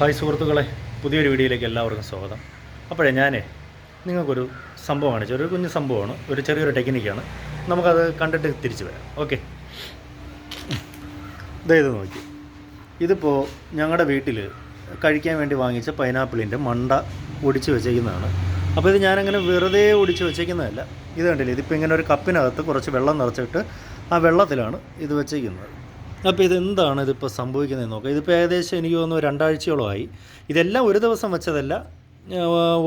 Hi സുഹൃത്തുക്കളെ പുതിയൊരു വീഡിയോയിലേക്ക് എല്ലാവർക്കും സ്വാഗതം. അപ്പോഴേ ഞാൻ നിങ്ങൾക്കൊരു സംഭവം കാണിച്ചു. ഒരു കുഞ്ഞു സംഭവമാണ്. ഒരു ചെറിയൊരു ടെക്നിക്കാണ്. നമുക്കത് കണ്ടിട്ട് തിരിച്ചു വരാം. ഓക്കെ. ഇത് നോക്കി. ഇതിപ്പോൾ ഞങ്ങളുടെ വീട്ടിൽ കഴിക്കാൻ വേണ്ടി വാങ്ങിച്ച പൈനാപ്പിളിന്റെ മണ്ട ഒടിച്ച് വെച്ചേക്കുന്നതാണ്. അപ്പോൾ ഇത് ഞാനങ്ങനെ വെറുതെ ഒടിച്ച് വെച്ചേക്കുന്നതല്ല. ഇത് കണ്ടില്ലേ? ഇതിപ്പോൾ ഇങ്ങനെ ഒരു കപ്പിനകത്ത് കുറച്ച് വെള്ളം നിറച്ചിട്ട് ആ വെള്ളത്തിലാണ് ഇത് വെച്ചേക്കുന്നത്. അപ്പോൾ ഇതെന്താണ് ഇതിപ്പോൾ സംഭവിക്കുന്നത് നോക്കാം. ഇതിപ്പോൾ ഏകദേശം എനിക്ക് തോന്നുന്നു രണ്ടാഴ്ചയോളമായി. ഇതെല്ലാം ഒരു ദിവസം വെച്ചതല്ല.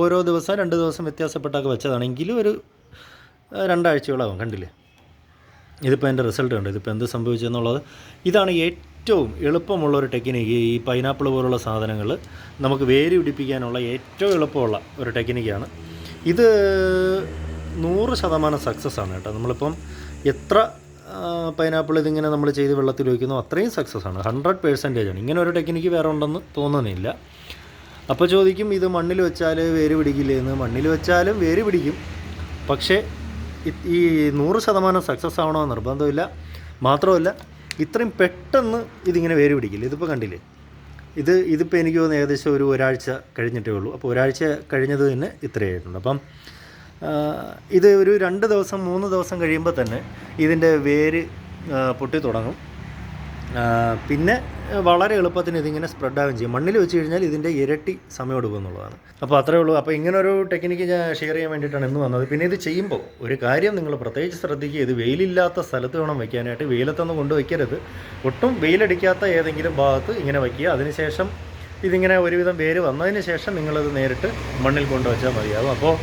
ഓരോ ദിവസം രണ്ട് ദിവസം വ്യത്യാസപ്പെട്ടൊക്കെ വെച്ചതാണ്. എങ്കിലും ഒരു രണ്ടാഴ്ചയോളാവും കണ്ടില്ലേ? ഇതിപ്പോൾ എന്റെ റിസൾട്ട് ഉണ്ട് ഇതിപ്പോൾ എന്ത് സംഭവിച്ചെന്നുള്ളത് ഇതാണ് ഏറ്റവും എളുപ്പമുള്ള ഒരു ടെക്നിക്ക്. ഈ പൈനാപ്പിൾ പോലുള്ള സാധനങ്ങൾ നമുക്ക് വേര് പിടിപ്പിക്കാനുള്ള ഏറ്റവും എളുപ്പമുള്ള ഒരു ടെക്നിക്കാണ്. ഇത് നൂറ് ശതമാനം സക്സസ് ആണ് കേട്ടോ. നമ്മളിപ്പം എത്ര പൈനാപ്പിൾ ഇതിങ്ങനെ നമ്മൾ ചെയ്ത് വെള്ളത്തിൽ ഒഴിക്കുന്നു. അത്രയും സക്സസ് ആണ്. ഹൺഡ്രഡ് പേഴ്സന്റേജ് ആണ്. ഇങ്ങനെ ഒരു ടെക്നിക്ക് വേറെ ഉണ്ടെന്ന് തോന്നുന്നില്ല. അപ്പോൾ ചോദിക്കും ഇത് മണ്ണിൽ വെച്ചാൽ വേര് പിടിക്കില്ലേ എന്ന്. മണ്ണിൽ വെച്ചാലും വേര് പിടിക്കും. പക്ഷേ ഈ നൂറ് ശതമാനം സക്സസ് ആവണമെന്ന് നിർബന്ധമില്ല. മാത്രമല്ല ഇത്രയും പെട്ടെന്ന് ഇതിങ്ങനെ വേര് പിടിക്കില്ല? ഇതിപ്പോൾ കണ്ടില്ലേ? ഇത് ഇതിപ്പോൾ എനിക്ക് തോന്നുന്നു ഏകദേശം ഒരു ഒരാഴ്ച കഴിഞ്ഞിട്ടേ ഉള്ളൂ. അപ്പോൾ ഒരാഴ്ച കഴിഞ്ഞത് തന്നെ ഇത്രയായിട്ടുണ്ട്. അപ്പം ഇത് ഒരു രണ്ട് ദിവസം മൂന്ന് ദിവസം കഴിയുമ്പോൾ തന്നെ ഇതിന്റെ വേര് പൊട്ടി തുടങ്ങും. പിന്നെ വളരെ എളുപ്പത്തിന് ഇതിങ്ങനെ സ്പ്രെഡ് ആവുകയും ചെയ്യും. മണ്ണിൽ വെച്ച് കഴിഞ്ഞാൽ ഇതിന്റെ ഇരട്ടി സമയം എടുക്കും എന്നുള്ളതാണ്. അപ്പോൾ അത്രേ ഉള്ളൂ. അപ്പോൾ ഇങ്ങനെ ഒരു ടെക്നിക്ക് ഞാൻ ഷെയർ ചെയ്യാൻ വേണ്ടിയിട്ടാണ് ഇന്ന് വന്നത്. പിന്നെ ഇത് ചെയ്യുമ്പോൾ ഒരു കാര്യം നിങ്ങൾ പ്രത്യേകിച്ച് ശ്രദ്ധിക്കുക. ഇത് വെയിലില്ലാത്ത സ്ഥലത്ത് വേണം വയ്ക്കാനായിട്ട് വെയിലത്തൊന്നും കൊണ്ട് വയ്ക്കരുത് ഒട്ടും വെയിലടിക്കാത്ത ഏതെങ്കിലും ഭാഗത്ത് ഇങ്ങനെ വയ്ക്കുക അതിനുശേഷം ഇതിങ്ങനെ ഒരുവിധം വേര് വന്നതിന് ശേഷം നിങ്ങളത് നേരിട്ട് മണ്ണിൽ കൊണ്ടുവച്ചാൽ മതിയാകും. അപ്പോൾ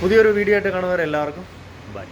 പുതിയൊരു വീഡിയോ ആയിട്ട് കാണുന്നവരെല്ലാവർക്കും ബൈ.